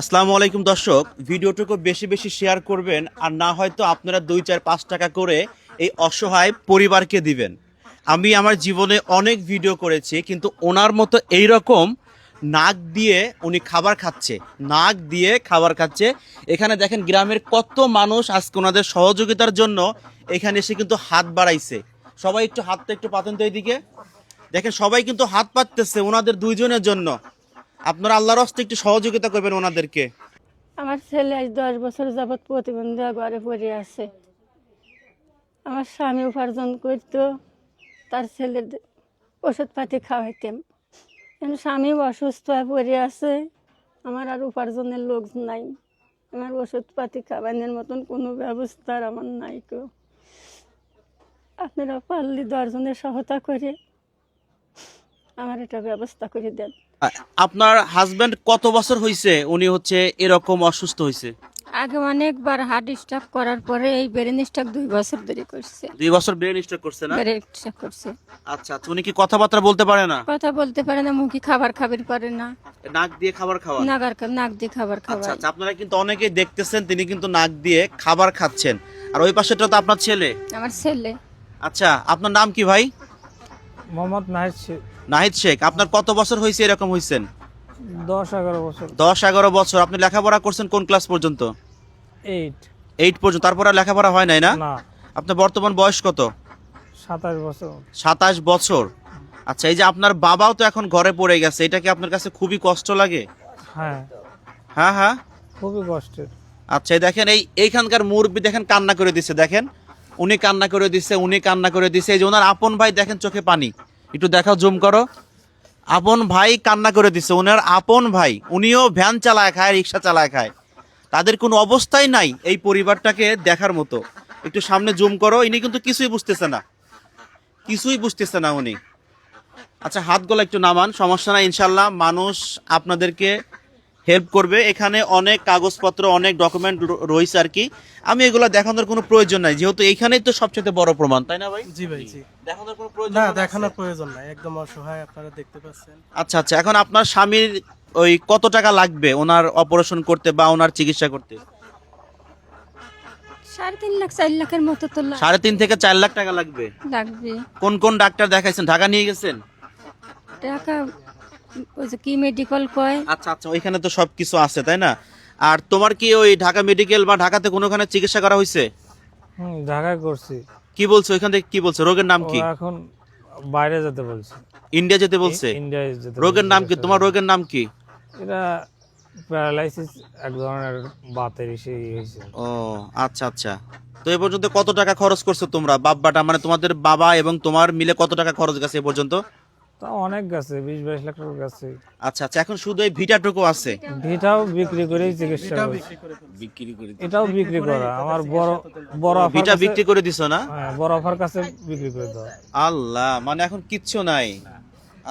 আসসালামু আলাইকুম দর্শক, ভিডিওটুকু বেশি বেশি শেয়ার করবেন আর না হয়তো আপনারা দুই, চার, পাঁচ টাকা করে এই অসহায় পরিবারকে দিবেন। আমি আমার জীবনে অনেক ভিডিও করেছি, কিন্তু ওনার মতো এই রকম নাক দিয়ে উনি খাবার খাচ্ছে, নাক দিয়ে খাবার খাচ্ছে। এখানে দেখেন গ্রামের কত মানুষ আজকে ওনাদের সহযোগিতার জন্য এখানে এসে কিন্তু হাত বাড়াইছে। সবাই একটু হাতটা একটু পাতেন তো এইদিকে দেখেন সবাই কিন্তু হাত পাততেছে ওনাদের দুইজনের জন্য। আপনারা আল্লাহর হস্তে একটু সহযোগিতা করবেন ওনাদেরকে। আমার ছেলে আজ দশ বছর যাবৎ প্রতিবন্ধী ঘরে পড়ে আছে। আমার স্বামী উপার্জন করতো, তার ছেলের ওষুধপাতি খাওয়াইতাম কিন্তু স্বামী অসুস্থ হয়ে পড়ে আছে, আমার আর উপার্জনের লোক নাই। আমার ওষুধপাতি খাওয়ানোর মতন কোনো ব্যবস্থা আমার নাই কেউ আপনারা পারলে দশজনের সহায়তা করে। আমার এটা ব্যবস্থা করে দেন। আপনার হাজবেন্ড কত বছর হয়েছে উনি হচ্ছে এরকম অসুস্থ হয়েছে আগে অনেকবার হার্ট স্ট্রোক করার পরে এই ব্রেন স্ট্রোক দুই বছর ধরে করছে। দুই বছর ব্রেন স্ট্রোক করছে না? ব্রেন স্ট্রোক করছে। আচ্ছা আচ্ছা উনি কি কথাবার্তা বলতে পারে না? কথা বলতে পারে না মুখে খাবার খাবার পারে না। নাক দিয়ে খাবার খাওয়া নাগার নাক দিয়ে খাবার আচ্ছা খাওয়ায় আচ্ছা আপনারা কিন্তু অনেকেই দেখতেছেন তিনি কিন্তু নাক দিয়ে খাবার খাচ্ছেন। আর ওই পাশেটা তো আপনার ছেলে। আমার ছেলে। আচ্ছা আপনার নাম কি ভাই? মোহাম্মদ নাহিদ নাহিদ শেখ আপনার কত বছর হয়েছে এরকম হয়েছেন দশ এগারো বছর। দশ এগারো বছর। আপনি লেখাপড়া করছেন কোন ক্লাস পর্যন্ত? এইট এইট পর্যন্ত। তারপরে আর লেখাপড়া হয় নাই না? না। আপনার বর্তমান বয়স কত? সাতাশ বছর। সাতাশ বছর। আচ্ছা এই যে আপনার বাবাও তো এখন ঘরে পড়ে গেছে এটা কি আপনার কাছে খুবই কষ্ট লাগে? হ্যাঁ। হ্যাঁ হ্যাঁ। খুবই কষ্টের। আচ্ছা দেখেন এই এইখানকার মুরব্বী দেখেন কান্না করে দিচ্ছে দেখেন। উনি কান্না করে দিচ্ছে উনি কান্না করে দিচ্ছে এই যে ওনার আপন ভাই দেখেন চোখে পানি। একটু দেখাও জুম করো। আপন ভাই কান্না করে দিছে, উনার আপন ভাই, উনিও ভ্যান চালায় খায়, রিক্সা চালায় খায়। তাদের কোনো অবস্থাই নাই এই পরিবারটাকে দেখার মতো। একটু সামনে জুম করো, ইনি কিন্তু কিছুই বুঝতেছে না। কিছুই বুঝতেছে না উনি। আচ্ছা হাত গলা একটু নামান, সমস্যা না ইনশাল্লাহ মানুষ আপনাদেরকে হেল্প করবে। এখানে অনেক কাগজপত্র অনেক ডকুমেন্ট রয়েছে আর কি। আমি এগুলো দেখানোর কোনো প্রয়োজন নাই। যেহেতু এইখানেই তো সবচেয়ে বড় প্রমাণ তাই না ভাই? জি ভাই জি। দেখানোর কোনো প্রয়োজন না দেখানোর প্রয়োজন নাই। একদম অসহায় আপনারা দেখতে পাচ্ছেন। আচ্ছা আচ্ছা। এখন আপনার স্বামীর ওই কত টাকা লাগবে ওনার অপারেশন করতে বা ওনার চিকিৎসা করতে? সাড়ে তিন লাখ চার লাখের মতো তো সাড়ে তিন থেকে চার লাখ টাকা লাগবে? লাগবে। কোন কোন ডাক্তার দেখাইছেন? ঢাকা নিয়ে গেছেন? টাকা ওই যে কি মেডিকেল কয়? আচ্ছা আচ্ছা ওইখানে তো সব কিছু আছে তাই না? আর তোমার কি ওই ঢাকা মেডিকেল বা ঢাকাতে কোনোখানে চিকিৎসা করা হয়েছে? হুম ঢাকায় করছি। কি বলছো? ওইখান থেকে কি বলছো? রোগের নাম ও কি এখন বাইরে যেতে বলছে। ইন্ডিয়া যেতে বলছে? ইন্ডিয়ায় যেতে রোগের বলছে। নাম কি? তোমার রোগের নাম কি? এটা প্যারালাইসিস এক ধরনের বাতের ইসে হয়েছে। ও আচ্ছা আচ্ছা। তো এ পর্যন্ত কত টাকা খরচ করছ তোমরা? বাব্বাটা মানে তোমাদের বাবা এবং তোমার মিলে কত টাকা খরচ গেছে এ পর্যন্ত? তা অনেক গেছে বিশ বাইশ লাখ টাকা গেছে। আচ্ছা আচ্ছা এখন শুধু এই ভিটাটুকু আছে? ভিটাও বিক্রি করেই চিকিৎসা বিক্রি করে এটাও বিক্রি করা। আমার বড় বড় ভিটা বিক্রি করে দিছো না? হ্যাঁ বড় কাছে বিক্রি করে দেওয়া আল্লাহ মানে এখন কিচ্ছু নাই।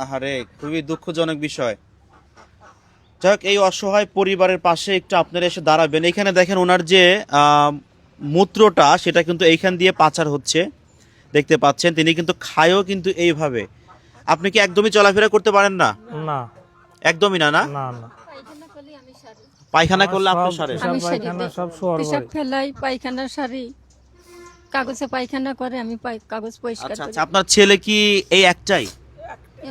আহারে খুবই দুঃখজনক বিষয়। যাক এই অসহায় পরিবারের পাশে একটু আপনারা এসে দাঁড়াবেন। এখানে দেখেন ওনার যে মূত্রটা সেটা কিন্তু এইখান দিয়ে পাচার হচ্ছে। দেখতে পাচ্ছেন তিনি কিন্তু খায়ও কিন্তু এইভাবে। আপনি কি একদমই চলাফেরা করতে পারেন না? না। একদমই না না? না না। পায়খানা করলে আপনি সারেন। আমি পায়খানা সব শোয়ার পেশাব ফেলাই পায়খানা সারি। কাগজে পায়খানা করে আমি কাগজ পরিষ্কার আচ্ছা করি। আচ্ছা আপনার ছেলে কি এই একটাই?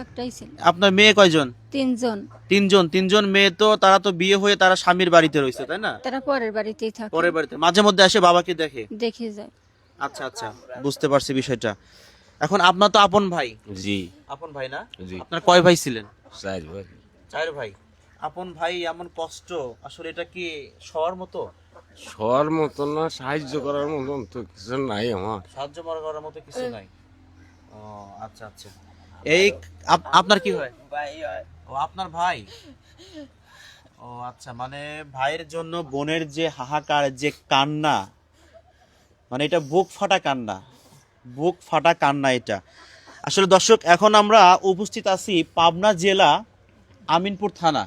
একটাই ছেলে। আপনার মেয়ে কয়জন? তিনজন। তিনজন তিনজন মেয়ে তো তারা তো বিয়ে হয়ে তারা স্বামীর বাড়িতে রয়েছে তাই না? তারা পরের বাড়িতেই থাকে। পরের বাড়িতে। মাঝে মধ্যে আসে বাবাকে দেখে? দেখে যায়। আচ্ছা আচ্ছা বুঝতে পারছি বিষয়টা। এখন আপনার তো আপন ভাই। জি। আপন ভাই না? জি। আপনার কয় ভাই ছিলেন? চার ভাই। চার ভাই। আপন ভাই এমন কষ্ট আসলে এটা কি সবার মতো? সবার মতো না সাহায্য করার মতন তো কিছু নাই আমার। সাহায্য করার মতো কিছু নাই? ও আচ্ছা আচ্ছা। এই আপ- আপনার কি হয়। ও আপনার ভাই? ও আচ্ছা মানে ভাইয়ের জন্য বোনের যে হাহাকার যে কান্না মানে এটা বুক ফাটা কান্না। বুক ফাটা কান্না এটা। আসলে দর্শক, এখন আমরা উপস্থিত আছি পাবনা জেলা আমিনপুর থানা,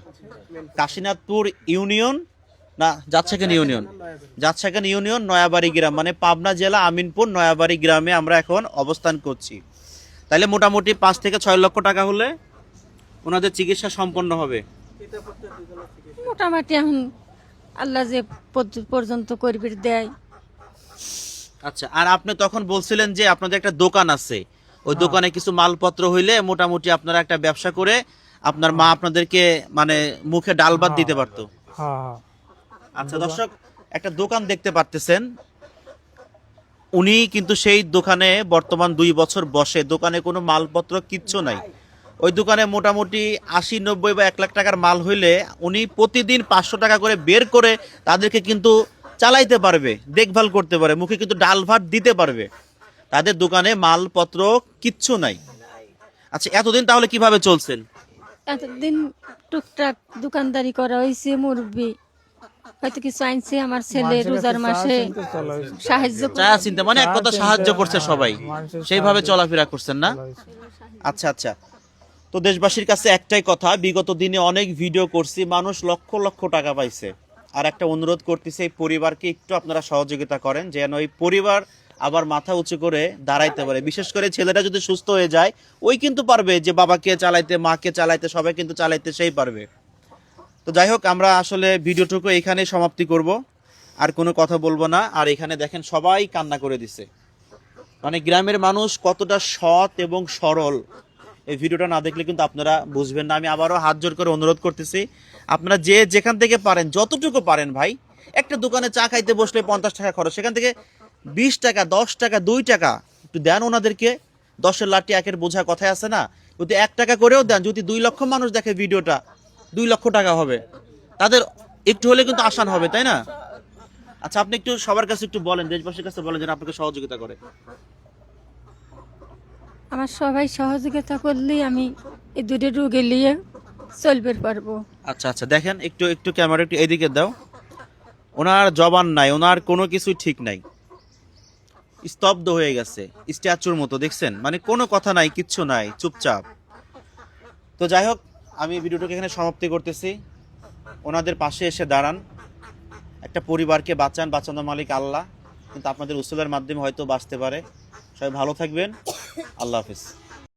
কাশীনাথপুর ইউনিয়ন, না যাচ্ছেকেন ইউনিয়ন যাচ্ছেকেন ইউনিয়ন নয়াবাড়ি গ্রাম মানে পাবনা জেলা আমিনপুর নয়াবাড়ি গ্রামে আমরা এখন অবস্থান করছি। তাইলে মোটামুটি পাঁচ থেকে ছয় লক্ষ টাকা হলে ওনাদের চিকিৎসা সম্পন্ন হবে। মোটামুটি এখন আল্লাহ যে পর্যন্ত করবির দেয়। আচ্ছা আর আপনি তখন বলছিলেন যে আপনাদের একটা দোকান আছে। ওই দোকানে কিছু মালপত্র হইলে মোটামুটি আপনারা একটা ব্যবসা করে আপনার মা আপনাদেরকে মানে মুখে ডাল ভাত দিতে পারতো। হ্যাঁ হ্যাঁ। আচ্ছা দর্শক একটা দোকান দেখতে পারতেছেন। উনি কিন্তু সেই দোকানে বর্তমান দুই বছর বসে। দোকানে কোনো মালপত্র কিচ্ছু নাই। ওই দোকানে মোটামুটি আশি নব্বই বা এক লাখ টাকার মাল হইলে উনি প্রতিদিন পাঁচশো টাকা করে বের করে তাদেরকে কিন্তু চালাইতে পারবে দেখভাল করতে পারে মুখে কিন্তু ডাল ভাত দিতে পারবে। তাদের দোকানে মালপত্র কিচ্ছু নাই। আচ্ছা এতদিন তাহলে কীভাবে চলছেন? এতদিন টুকটাক দোকানদারি করা হয়েছে মুরব্বি। হয়তো কিছু আনছে আমার ছেলে রোজার মাসে। সাহায্য। চায়া চিন্তা মানে এক কথা সাহায্য করছে সবাই। সেইভাবে চলাফেরা করছেন না? আচ্ছা আচ্ছা। তো দেশবাসীর কাছে একটাই কথা বিগত দিনে অনেক ভিডিও করছি মানুষ লক্ষ লক্ষ টাকা পাইছে। আর একটা অনুরোধ করতেছি, এই পরিবারকে একটু আপনারা সহযোগিতা করেন, যেন এই পরিবার আবার মাথা উঁচু করে দাঁড়াইতে পারে। বিশেষ করে ছেলেটা যদি সুস্থ হয়ে যায়, ওই কিন্তু পারবে যে বাবাকে চালাইতে, মাকে চালাইতে, সবাই কিন্তু চালাইতে, সেই পারবে। তো যাই হোক, আমরা আসলে ভিডিওটুকু এখানে সমাপ্তি করব, আর কোনো কথা বলব না। আর এখানে দেখেন সবাই কান্না করে দিছে। মানে গ্রামের মানুষ কতটা সৎ এবং সরল। এই ভিডিওটা না দেখলে কিন্তু আপনারা বুঝবেন না। আমি আবারও হাত জোর করে অনুরোধ করতেছি, আপনারা যে যেখান থেকে পারেন, যতটুকু পারেন ভাই, একটা দোকানে চা খাইতে বসলে পঞ্চাশ টাকা খরচ, সেখান থেকে বিশ টাকা, দশ টাকা, দুই টাকা একটু দেন ওনাদেরকে। দশের লাঠি একের বোঝা কথায় আছে না। যদি এক টাকা করেও দেন, যদি দুই লক্ষ মানুষ দেখে ভিডিওটা, দুই লক্ষ টাকা হবে। তাদের একটু হলে কিন্তু আসান হবে, তাই না? আচ্ছা আপনি একটু সবার কাছে একটু বলেন, দেশবাসীর কাছে বলেন যেন আপনাকে সহযোগিতা করে। আমার সবাই সহযোগিতা করলেই আমি এই দুটো রুগে নিয়ে চলবে পারব। আচ্ছা আচ্ছা দেখেন, একটু একটু ক্যামেরা একটু এদিকে দাও। ওনার জবান নাই, ওনার কোনো কিছুই ঠিক নাই। স্তব্ধ হয়ে গেছে, স্ট্যাচুর মতো, দেখছেন? মানে কোনো কথা নাই, কিচ্ছু নাই, চুপচাপ। তো যাই হোক, আমি ভিডিওটাকে এখানে সমাপ্তি করতেছি। ওনাদের পাশে এসে দাঁড়ান। একটা পরিবারকে বাঁচান, বাঁচানোর মালিক আল্লাহ। কিন্তু আপনাদের উসুলের মাধ্যমে হয়তো বাঁচতে পারে। সবাই ভালো থাকবেন। আল্লাহ হাফিজ